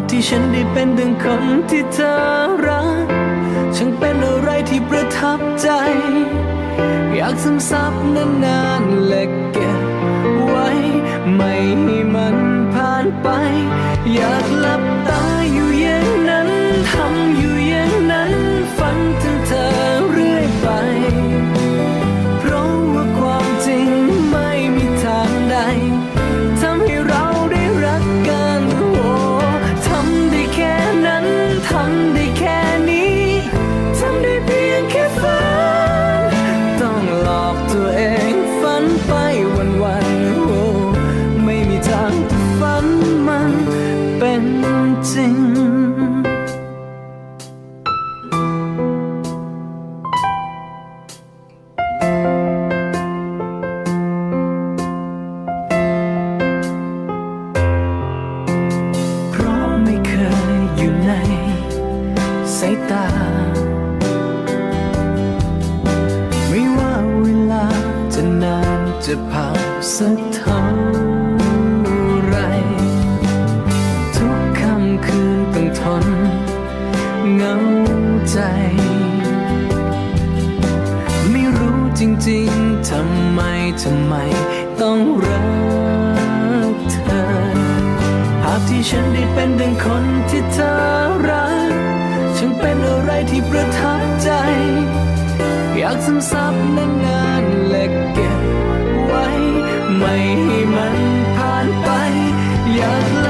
บที่ฉันได้เป็นดังคนที่เธอรักช่างเป็นอะไรที่ประทับใจ อยากซึมซับนานๆและเก็บไว้ ไม่ให้มันผ่านไป อยากหลับตาอยู่อย่างนั้นทำอยู่ ตา ไม่ว่าเวลาจะนานจะผ่านสักเท่าไร ทุกค่ำคืนต้องทนเหงาใจ ไม่รู้จริงๆทำไมทำไมต้องรักเธอ ภาพที่ฉันได้เป็นดังคนที่เธอรัก ฉันเป็นอะไรที่ประทับใจ อยากซึมซับนานและเก็บไว้ ไม่ให้มันผ่านไป อยาก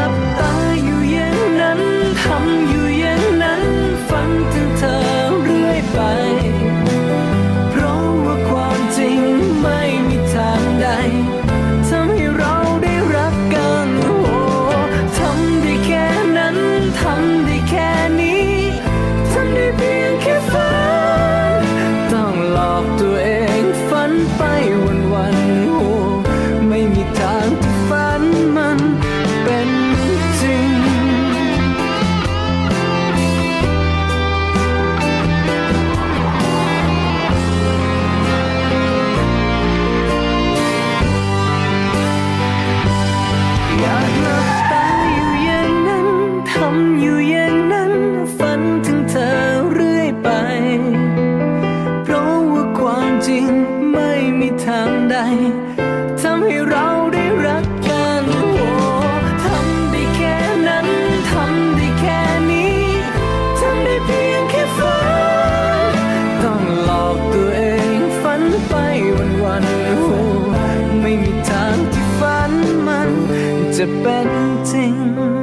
ไม่